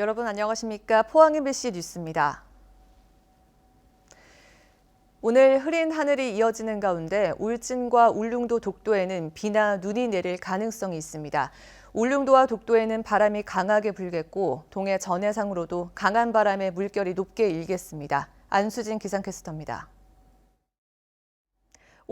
여러분 안녕하십니까? 포항 MBC 뉴스입니다. 오늘 흐린 하늘이 이어지는 가운데 울진과 울릉도 독도에는 비나 눈이 내릴 가능성이 있습니다. 울릉도와 독도에는 바람이 강하게 불겠고 동해 전해상으로도 강한 바람에 물결이 높게 일겠습니다. 안수진 기상캐스터입니다.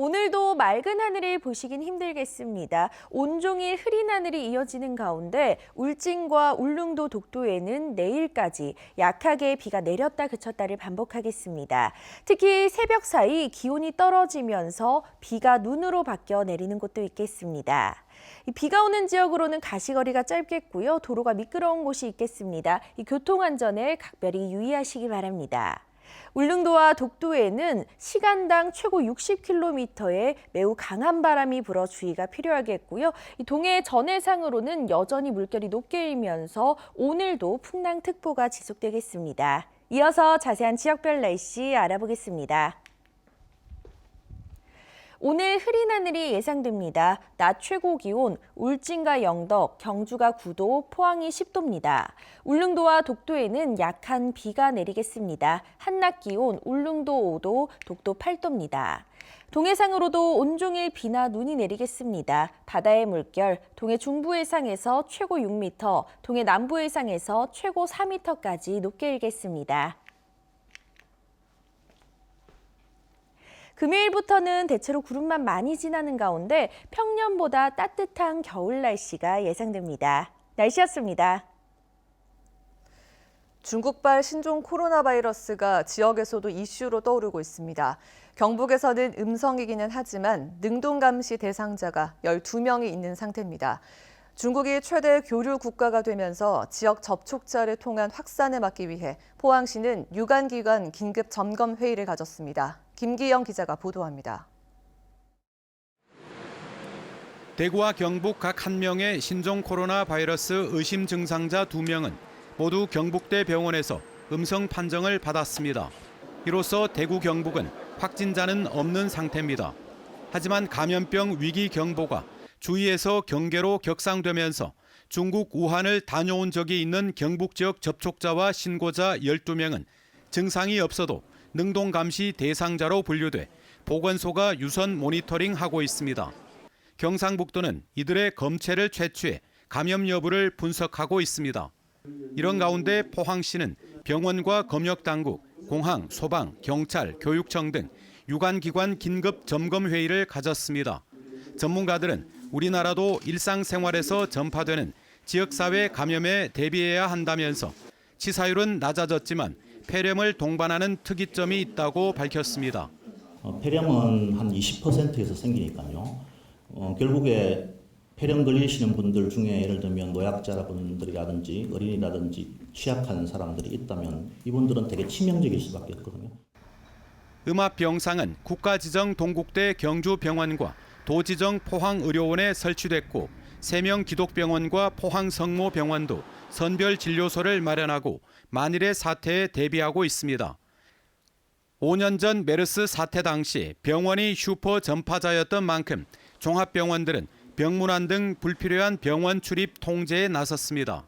오늘도 맑은 하늘을 보시긴 힘들겠습니다. 온종일 흐린 하늘이 이어지는 가운데 울진과 울릉도 독도에는 내일까지 약하게 비가 내렸다 그쳤다를 반복하겠습니다. 특히 새벽 사이 기온이 떨어지면서 비가 눈으로 바뀌어 내리는 곳도 있겠습니다. 이 비가 오는 지역으로는 가시거리가 짧겠고요. 도로가 미끄러운 곳이 있겠습니다. 이 교통 안전에 각별히 유의하시기 바랍니다. 울릉도와 독도에는 시간당 최고 60km의 매우 강한 바람이 불어 주의가 필요하겠고요. 이 동해 전해상으로는 여전히 물결이 높게 일면서 오늘도 풍랑특보가 지속되겠습니다. 이어서 자세한 지역별 날씨 알아보겠습니다. 오늘 흐린 하늘이 예상됩니다. 낮 최고 기온 울진과 영덕, 경주가 9도, 포항이 10도입니다. 울릉도와 독도에는 약한 비가 내리겠습니다. 한낮 기온 울릉도 5도, 독도 8도입니다. 동해상으로도 온종일 비나 눈이 내리겠습니다. 바다의 물결, 동해 중부 해상에서 최고 6m, 동해 남부 해상에서 최고 4m까지 높게 일겠습니다. 금요일부터는 대체로 구름만 많이 지나는 가운데 평년보다 따뜻한 겨울 날씨가 예상됩니다. 날씨였습니다. 중국발 신종 코로나 바이러스가 지역에서도 이슈로 떠오르고 있습니다. 경북에서는 음성이기는 하지만 능동 감시 대상자가 12명이 있는 상태입니다. 중국이 최대 교류 국가가 되면서 지역 접촉자를 통한 확산을 막기 위해 포항시는 유관기관 긴급 점검 회의를 가졌습니다. 김기영 기자가 보도합니다. 대구와 경북 각 한 명의 신종 코로나 바이러스 의심 증상자 두 명은 모두 경북대 병원에서 음성 판정을 받았습니다. 이로써 대구 경북은 확진자는 없는 상태입니다. 하지만 감염병 위기 경보가 주위에서 경계로 격상되면서 중국 우한을 다녀온 적이 있는 경북 지역 접촉자와 신고자 12명은 증상이 없어도 능동 감시 대상자로 분류돼 보건소가 유선 모니터링하고 있습니다. 경상북도는 이들의 검체를 채취해 감염 여부를 분석하고 있습니다. 이런 가운데 포항시는 병원과 검역 당국, 공항, 소방, 경찰, 교육청 등 유관기관 긴급 점검 회의를 가졌습니다. 전문가들은 우리나라도 일상생활에서 전파되는 지역사회 감염에 대비해야 한다면서 치사율은 낮아졌지만 폐렴을 동반하는 특이점이 있다고 밝혔습니다. 어, 폐렴은 한 20%에서 생기니까요. 어, 결국에 폐렴 걸리시는 분들 중에 예를 들면 노약자분들이라든지 어린이라든지 취약한 사람들이 있다면 이분들은 되게 치명적일 수밖에 없거든요. 음압병상은 국가지정 동국대 경주병원과 도지정 포항의료원에 설치됐고 3명 기독병원과 포항성모병원도 선별 진료소를 마련하고 만일의 사태에 대비하고 있습니다. 5년 전 메르스 사태 당시 병원이 슈퍼 전파자였던 만큼 종합병원들은 병문안 등 불필요한 병원 출입 통제에 나섰습니다.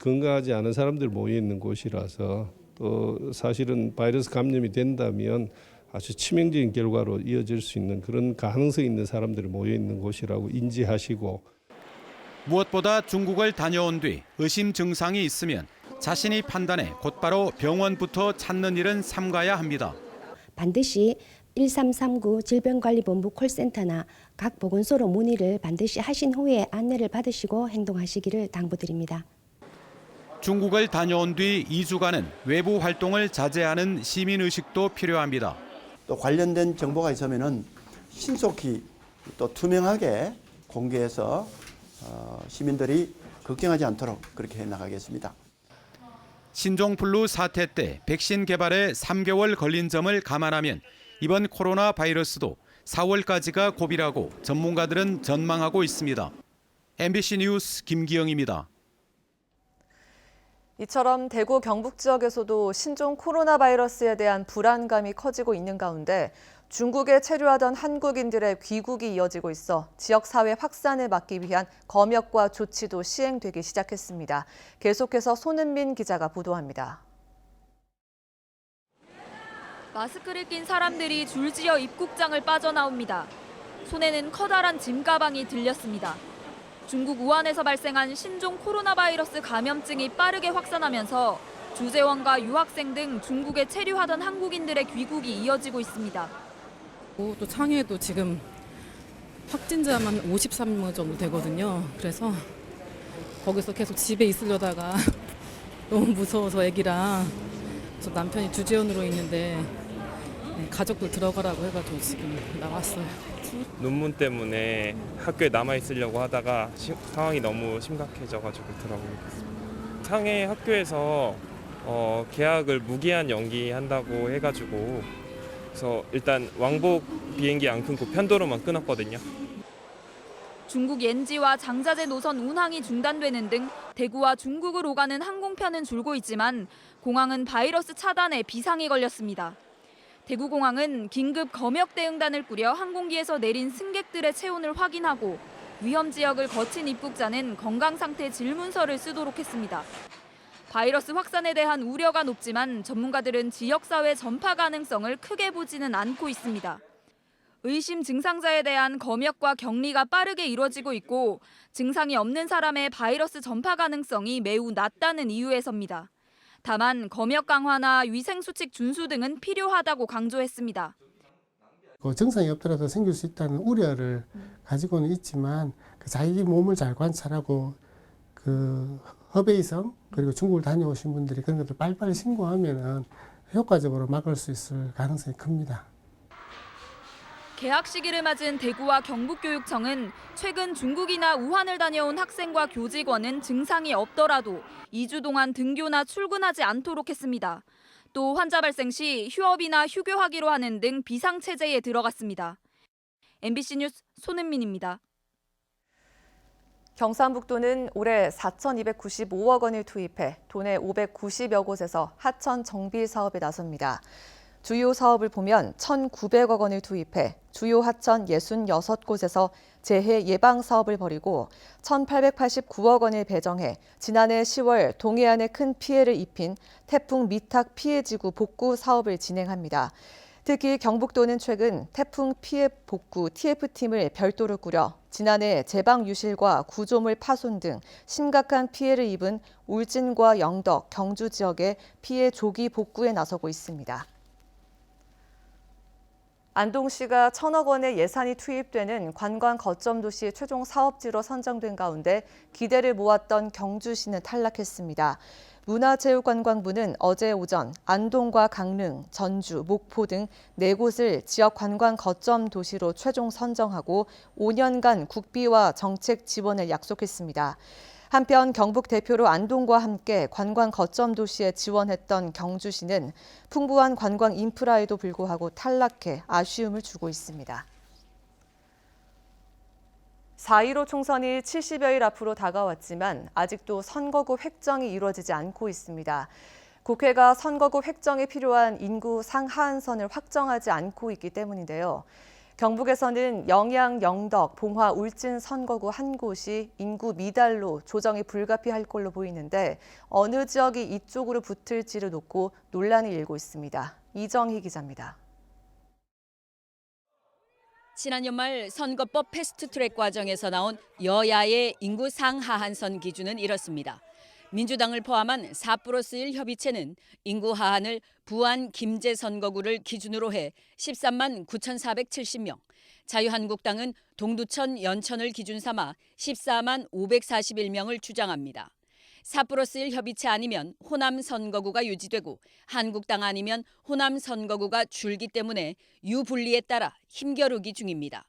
건강하지 않은 사람들 모여 있는 곳이라서 또 사실은 바이러스 감염이 된다면 아주 치명적인 결과로 이어질 수 있는 그런 가능성이 있는 사람들이 모여 있는 곳이라고 인지하시고 무엇보다 중국을 다녀온 뒤 의심 증상이 있으면 자신이 판단해 곧바로 병원부터 찾는 일은 삼가야 합니다. 반드시 1339 질병관리본부 콜센터나 각 보건소로 문의를 반드시 하신 후에 안내를 받으시고 행동하시기를 당부드립니다. 중국을 다녀온 뒤 2주간은 외부 활동을 자제하는 시민 의식도 필요합니다. 또 관련된 정보가 있으면은 신속히 또 투명하게 공개해서 어, 시민들이 걱정하지 않도록 그렇게 해 나가겠습니다. 신종플루 사태 때 백신 개발에 3개월 걸린 점을 감안하면 이번 코로나 바이러스도 4월까지가 고비라고 전문가들은 전망하고 있습니다. MBC 뉴스 김기영입니다. 이처럼 대구 경북 지역에서도 신종 코로나 바이러스에 대한 불안감이 커지고 있는 가운데 중국에 체류하던 한국인들의 귀국이 이어지고 있어 지역 사회 확산을 막기 위한 검역과 조치도 시행되기 시작했습니다. 계속해서 손은민 기자가 보도합니다. 마스크를 낀 사람들이 줄지어 입국장을 빠져나옵니다. 손에는 커다란 짐 가방이 들렸습니다. 중국 우한에서 발생한 신종 코로나 바이러스 감염증이 빠르게 확산하면서 주재원과 유학생 등 중국에 체류하던 한국인들의 귀국이 이어지고 있습니다. 또 창해도 지금 확진자만 53명 정도 되거든요. 그래서 거기서 계속 집에 있으려다가 너무 무서워서 애기랑 그래서 남편이 주재원으로 있는데 네, 가족들 들어가라고 해가지고 지금 나왔어요. 논문 때문에 학교에 남아 있으려고 하다가 시- 상황이 너무 심각해져가지고 들어가게 됐습니다. 상해 학교에서 어, 계약을 무기한 연기한다고 해가지고 그래서 일단 왕복 비행기 안 끊고 편도로만 끊었거든요. 중국 옌지와 장자제 노선 운항이 중단되는 등 대구와 중국을 오가는 항공편은 줄고 있지만 공항은 바이러스 차단에 비상이 걸렸습니다. 대구공항은 긴급 검역 대응단을 꾸려 항공기에서 내린 승객들의 체온을 확인하고 위험 지역을 거친 입국자는 건강 상태 질문서를 쓰도록 했습니다. 바이러스 확산에 대한 우려가 높지만 전문가들은 지역사회 전파 가능성을 크게 보지는 않고 있습니다. 의심 증상자에 대한 검역과 격리가 빠르게 이루어지고 있고 증상이 없는 사람의 바이러스 전파 가능성이 매우 낮다는 이유에서입니다. 다만 검역 강화나 위생 수칙 준수 등은 필요하다고 강조했습니다. 그 증상이 없더라도 생길 수 있다는 우려를 가지고는 있지만 그 자기 몸을 잘 관찰하고 그 허베이 성 그리고 중국을 다녀오신 분들이 그런 것들 빨리빨리 신고하면은 효과적으로 막을 수 있을 가능성이 큽니다. 개학 시기를 맞은 대구와 경북교육청은 최근 중국이나 우한을 다녀온 학생과 교직원은 증상이 없더라도 2주 동안 등교나 출근하지 않도록 했습니다. 또 환자 발생 시 휴업이나 휴교하기로 하는 등 비상체제에 들어갔습니다. MBC 뉴스 손은민입니다. 경상북도는 올해 4,295억 원을 투입해 도내 590여 곳에서 하천 정비 사업에 나섭니다. 주요 사업을 보면 1,900억 원을 투입해 주요 하천 66곳에서 재해 예방 사업을 벌이고 1,889억 원을 배정해 지난해 10월 동해안에 큰 피해를 입힌 태풍 미탁 피해 지구 복구 사업을 진행합니다. 특히 경북도는 최근 태풍 피해 복구 TF팀을 별도로 꾸려 지난해 제방 유실과 구조물 파손 등 심각한 피해를 입은 울진과 영덕, 경주 지역의 피해 조기 복구에 나서고 있습니다. 안동시가 천억 원의 예산이 투입되는 관광 거점 도시 최종 사업지로 선정된 가운데 기대를 모았던 경주시는 탈락했습니다. 문화체육관광부는 어제 오전 안동과 강릉, 전주, 목포 등 네 곳을 지역 관광 거점 도시로 최종 선정하고 5년간 국비와 정책 지원을 약속했습니다. 한편 경북 대표로 안동과 함께 관광 거점 도시에 지원했던 경주시는 풍부한 관광 인프라에도 불구하고 탈락해 아쉬움을 주고 있습니다. 4.15 총선이 70여일 앞으로 다가왔지만 아직도 선거구 획정이 이루어지지 않고 있습니다. 국회가 선거구 획정에 필요한 인구 상하한선을 확정하지 않고 있기 때문인데요. 경북에서는 영양, 영덕, 봉화, 울진 선거구 한 곳이 인구 미달로 조정이 불가피할 걸로 보이는데 어느 지역이 이쪽으로 붙을지를 놓고 논란이 일고 있습니다. 이정희 기자입니다. 지난 연말 선거법 패스트트랙 과정에서 나온 여야의 인구 상하한선 기준은 이렇습니다. 민주당을 포함한 4 플러스 1 협의체는 인구 하한을 부안 김제 선거구를 기준으로 해 13만 9,470명, 자유한국당은 동두천 연천을 기준 삼아 14만 541명을 주장합니다. 4 플러스 1 협의체 아니면 호남 선거구가 유지되고 한국당 아니면 호남 선거구가 줄기 때문에 유분리에 따라 힘겨루기 중입니다.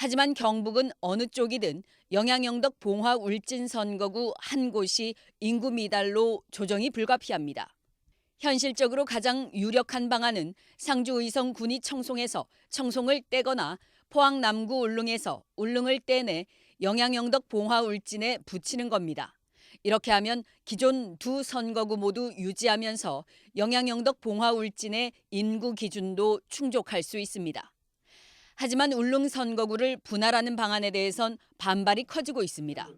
하지만 경북은 어느 쪽이든 영양영덕 봉화 울진 선거구 한 곳이 인구 미달로 조정이 불가피합니다. 현실적으로 가장 유력한 방안은 상주 의성 군이 청송에서 청송을 떼거나 포항 남구 울릉에서 울릉을 떼내 영양영덕 봉화 울진에 붙이는 겁니다. 이렇게 하면 기존 두 선거구 모두 유지하면서 영양영덕 봉화 울진의 인구 기준도 충족할 수 있습니다. 하지만 울릉 선거구를 분할하는 방안에 대해선 반발이 커지고 있습니다.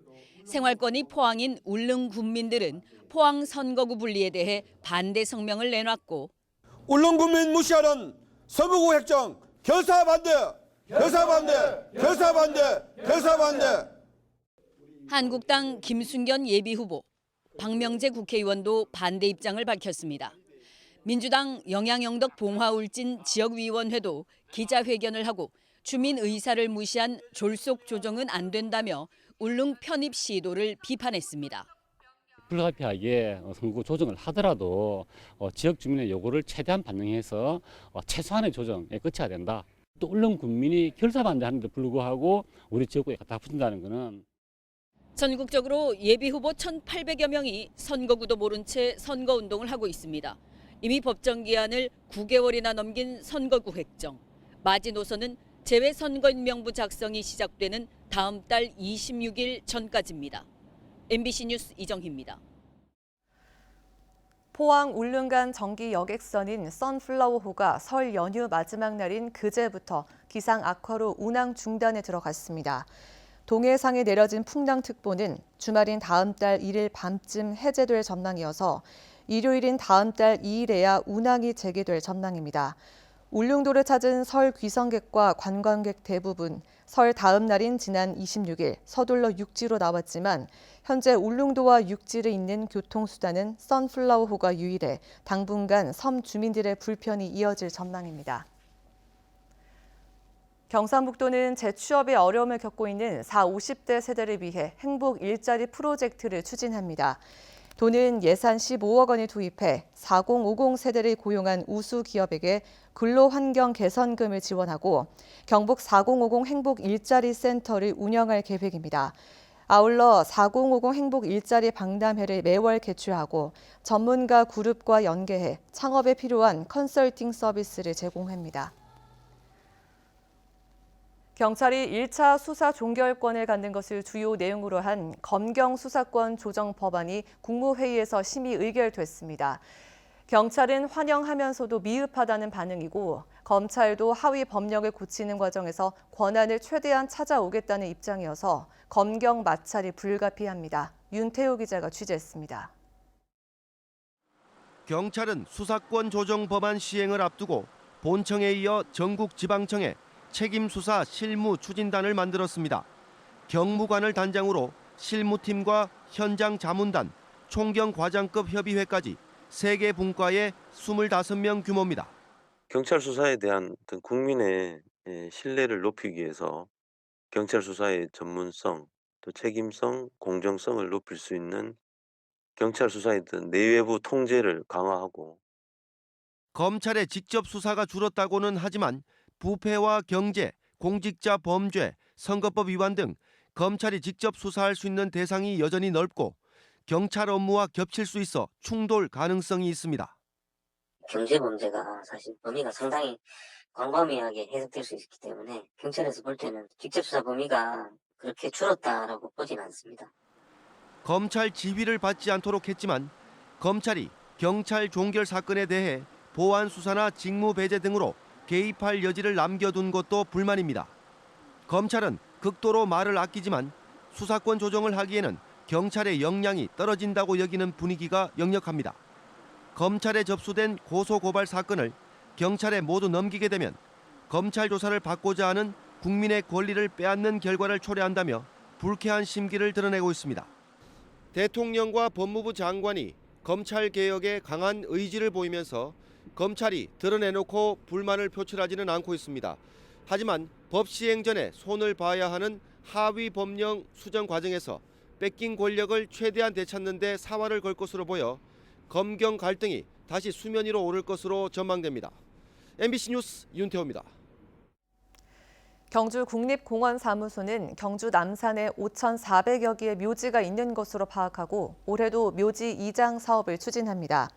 생활권이 포항인 울릉 군민들은 포항 선거구 분리에 대해 반대 성명을 내놨고 울릉 군민 무시하는 서부구 획정 결사 반대 결사 반대 결사 반대 결사 반대 한국당 김순견 예비후보, 박명재 국회의원도 반대 입장을 밝혔습니다. 민주당 영양영덕 봉화울진 지역위원회도 기자회견을 하고 주민 의사를 무시한 졸속 조정은 안 된다며 울릉 편입 시도를 비판했습니다. 불가피하게 어, 선거 조정을 하더라도 어, 지역 주민의 요구를 최대한 반영해서 어, 최소한의 조정에 끝해야 된다. 또 울릉 군민이 결사 반대하는데 불구하고 우리 지역구에 갖다 붙인다는 것은 전국적으로 예비 후보 1,800여 명이 선거구도 모른 채 선거 운동을 하고 있습니다. 이미 법정 기한을 9개월이나 넘긴 선거구 획정. 마지노선은 재외선거인 명부 작성이 시작되는 다음 달 26일 전까지입니다. MBC 뉴스 이정희입니다. 포항 울릉간 정기 여객선인 선플라워호가 설 연휴 마지막 날인 그제부터 기상 악화로 운항 중단에 들어갔습니다. 동해상에 내려진 풍랑특보는 주말인 다음 달 1일 밤쯤 해제될 전망이어서 일요일인 다음 달 2일에야 운항이 재개될 전망입니다. 울릉도를 찾은 설 귀성객과 관광객 대부분 설 다음 날인 지난 26일 서둘러 육지로 나왔지만 현재 울릉도와 육지를 잇는 교통수단은 선플라워호가 유일해 당분간 섬 주민들의 불편이 이어질 전망입니다. 경상북도는 재취업에 어려움을 겪고 있는 4, 50대 세대를 위해 행복 일자리 프로젝트를 추진합니다. 도는 예산 15억 원을 투입해 4050 세대를 고용한 우수 기업에게 근로환경 개선금을 지원하고 경북 4050 행복 일자리 센터를 운영할 계획입니다. 아울러 4050 행복 일자리 방담회를 매월 개최하고 전문가 그룹과 연계해 창업에 필요한 컨설팅 서비스를 제공합니다. 경찰이 1차 수사 종결권을 갖는 것을 주요 내용으로 한 검경 수사권 조정 법안이 국무회의에서 심의 의결됐습니다. 경찰은 환영하면서도 미흡하다는 반응이고 검찰도 하위 법령을 고치는 과정에서 권한을 최대한 찾아오겠다는 입장이어서 검경 마찰이 불가피합니다. 윤태호 기자가 취재했습니다. 경찰은 수사권 조정 법안 시행을 앞두고 본청에 이어 전국 지방청에 책임 수사 실무 추진단을 만들었습니다. 경무관을 단장으로 실무팀과 현장 자문단, 총경 과장급 협의회까지 세개 분과의 25명 규모입니다. 경찰 수사에 대한 국민의 예, 신뢰를 높이기 위해서 경찰 수사의 전문성, 또 책임성, 공정성을 높일 수 있는 경찰 수사의 내외부 통제를 강화하고 검찰의 직접 수사가 줄었다고는 하지만 부패와 경제, 공직자 범죄, 선거법 위반 등 검찰이 직접 수사할 수 있는 대상이 여전히 넓고 경찰 업무와 겹칠 수 있어 충돌 가능성이 있습니다. 경제 범죄가 사실 범위가 상당히 광범위하게 해석될 수 있기 때문에 경찰에서 볼 때는 직접 수사 범위가 그렇게 줄었다라고 보진 않습니다. 검찰 지휘를 받지 않도록 했지만 검찰이 경찰 종결 사건에 대해 보안 수사나 직무 배제 등으로 개입할 여지를 남겨둔 것도 불만입니다. 검찰은 극도로 말을 아끼지만 수사권 조정을 하기에는 경찰의 역량이 떨어진다고 여기는 분위기가 역력합니다. 검찰에 접수된 고소고발 사건을 경찰에 모두 넘기게 되면 검찰 조사를 받고자 하는 국민의 권리를 빼앗는 결과를 초래한다며 불쾌한 심기를 드러내고 있습니다. 대통령과 법무부 장관이 검찰 개혁에 강한 의지를 보이면서 검찰이 드러내놓고 불만을 표출하지는 않고 있습니다. 하지만 법 시행 전에 손을 봐야 하는 하위 법령 수정 과정에서 뺏긴 권력을 최대한 되찾는 데 사활을 걸 것으로 보여 검경 갈등이 다시 수면 위로 오를 것으로 전망됩니다. MBC 뉴스 윤태호입니다. 경주 국립공원사무소는 경주 남산에 5,400여 개의 묘지가 있는 것으로 파악하고 올해도 묘지 이장 사업을 추진합니다.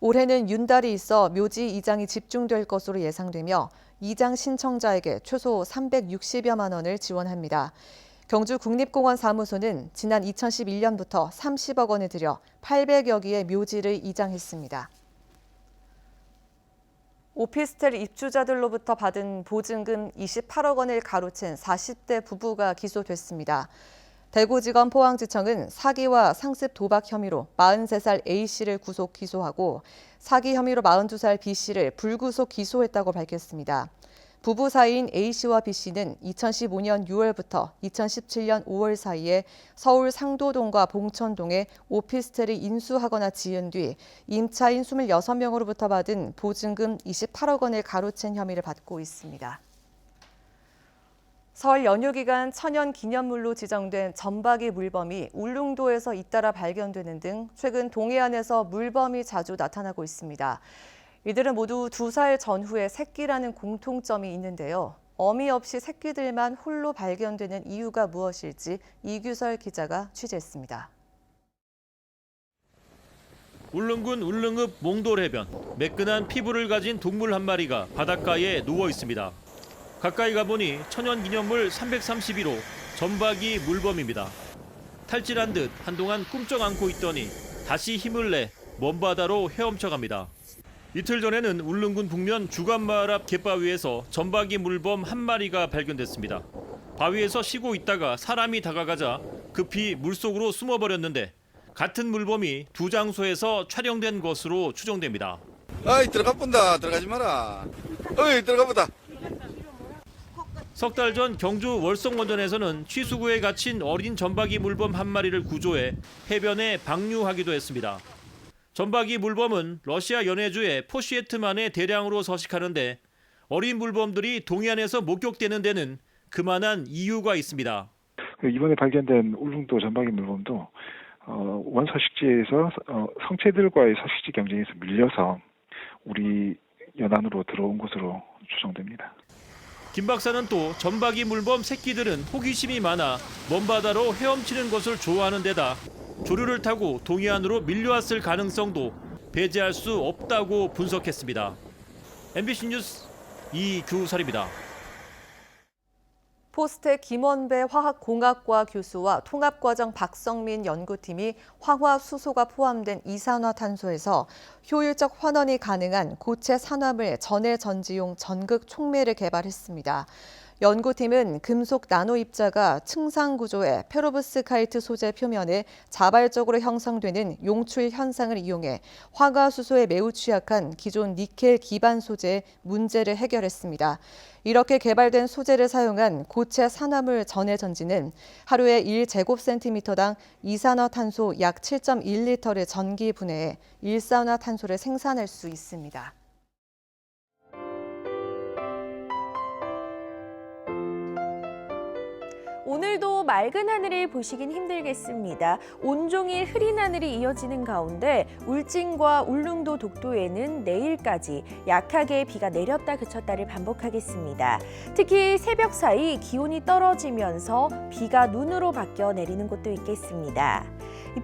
올해는 윤달이 있어 묘지 이장이 집중될 것으로 예상되며 이장 신청자에게 최소 360여만 원을 지원합니다. 경주 국립공원 사무소는 지난 2011년부터 30억 원을 들여 800여 개의 묘지를 이장했습니다. 오피스텔 입주자들로부터 받은 보증금 28억 원을 가로챈 40대 부부가 기소됐습니다. 대구지검 포항지청은 사기와 상습 도박 혐의로 43살 A씨를 구속 기소하고 사기 혐의로 42살 B씨를 불구속 기소했다고 밝혔습니다. 부부 사이인 A씨와 B씨는 2015년 6월부터 2017년 5월 사이에 서울 상도동과 봉천동에 오피스텔을 인수하거나 지은 뒤 임차인 26명으로부터 받은 보증금 28억 원을 가로챈 혐의를 받고 있습니다. 설 연휴 기간 천연 기념물로 지정된 점박이 물범이 울릉도에서 잇따라 발견되는 등 최근 동해안에서 물범이 자주 나타나고 있습니다. 이들은 모두 두 살 전후의 새끼라는 공통점이 있는데요. 어미 없이 새끼들만 홀로 발견되는 이유가 무엇일지 이규설 기자가 취재했습니다. 울릉군 울릉읍 몽돌해변 매끈한 피부를 가진 동물 한 마리가 바닷가에 누워 있습니다. 가까이 가보니 천연기념물 331호 점박이 물범입니다. 탈진한 듯 한동안 꿈쩍 안고 있더니 다시 힘을 내 먼바다로 헤엄쳐 갑니다. 이틀 전에는 울릉군 북면 주간마을 앞 갯바위에서 점박이 물범 한 마리가 발견됐습니다. 바위에서 쉬고 있다가 사람이 다가가자 급히 물속으로 숨어버렸는데 같은 물범이 두 장소에서 촬영된 것으로 추정됩니다. 아이 들어가 본다 들어가지 마라 어이 들어가 보다 석 달 전 경주 월성원전에서는 취수구에 갇힌 어린 점박이 물범 한 마리를 구조해 해변에 방류하기도 했습니다. 점박이 물범은 러시아 연해주의 포시에트만에 대량으로 서식하는데 어린 물범들이 동해안에서 목격되는 데는 그만한 이유가 있습니다. 이번에 발견된 울릉도 점박이 물범도 어, 원서식지에서 어, 성체들과의 서식지 경쟁에서 밀려서 우리 연안으로 들어온 것으로 추정됩니다. 김 박사는 또 점박이 물범 새끼들은 호기심이 많아 먼 바다로 헤엄치는 것을 좋아하는 데다 조류를 타고 동해안으로 밀려왔을 가능성도 배제할 수 없다고 분석했습니다. MBC 뉴스 이규설입니다. 포스텍 김원배 화학공학과 교수와 통합과정 박성민 연구팀이 황화수소가 포함된 이산화탄소에서 효율적 환원이 가능한 고체 산화물 전해 전지용 전극 촉매를 개발했습니다. 연구팀은 금속 나노 입자가 층상 구조의 페로브스카이트 소재 표면에 자발적으로 형성되는 용출 현상을 이용해 화가수소에 매우 취약한 기존 니켈 기반 소재의 문제를 해결했습니다. 이렇게 개발된 소재를 사용한 고체 산화물 전해 전지는 하루에 1제곱센티미터당 이산화탄소 약 7.1리터를 전기 분해해 일산화탄소를 생산할 수 있습니다. 오늘도 맑은 하늘을 보시긴 힘들겠습니다. 온종일 흐린 하늘이 이어지는 가운데 울진과 울릉도 독도에는 내일까지 약하게 비가 내렸다 그쳤다를 반복하겠습니다. 특히 새벽 사이 기온이 떨어지면서 비가 눈으로 바뀌어 내리는 곳도 있겠습니다.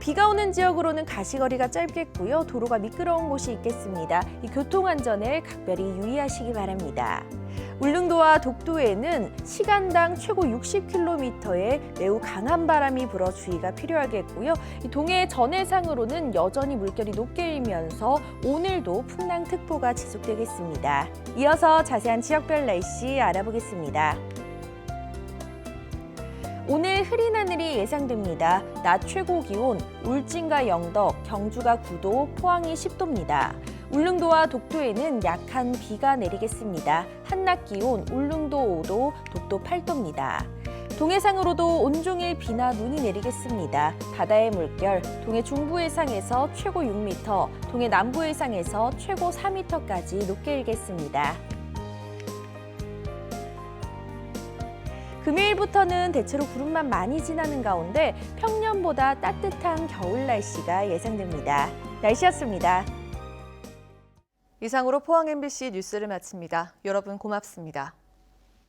비가 오는 지역으로는 가시거리가 짧겠고요. 도로가 미끄러운 곳이 있겠습니다. 이 교통 안전에 각별히 유의하시기 바랍니다. 울릉도와 독도에는 시간당 최고 60km의 매우 강한 바람이 불어 주의가 필요하겠고요. 이 동해 전해상으로는 여전히 물결이 높게 일면서 오늘도 풍랑특보가 지속되겠습니다. 이어서 자세한 지역별 날씨 알아보겠습니다. 오늘 흐린 하늘이 예상됩니다. 낮 최고 기온 울진과 영덕, 경주가 9도, 포항이 10도입니다. 울릉도와 독도에는 약한 비가 내리겠습니다. 한낮 기온 울릉도 5도, 독도 8도입니다. 동해상으로도 온종일 비나 눈이 내리겠습니다. 바다의 물결, 동해 중부 해상에서 최고 6m, 동해 남부 해상에서 최고 4m까지 높게 일겠습니다. 금요일부터는 대체로 구름만 많이 지나는 가운데 평년보다 따뜻한 겨울 날씨가 예상됩니다. 날씨였습니다. 이상으로 포항 MBC 뉴스를 마칩니다. 여러분 고맙습니다.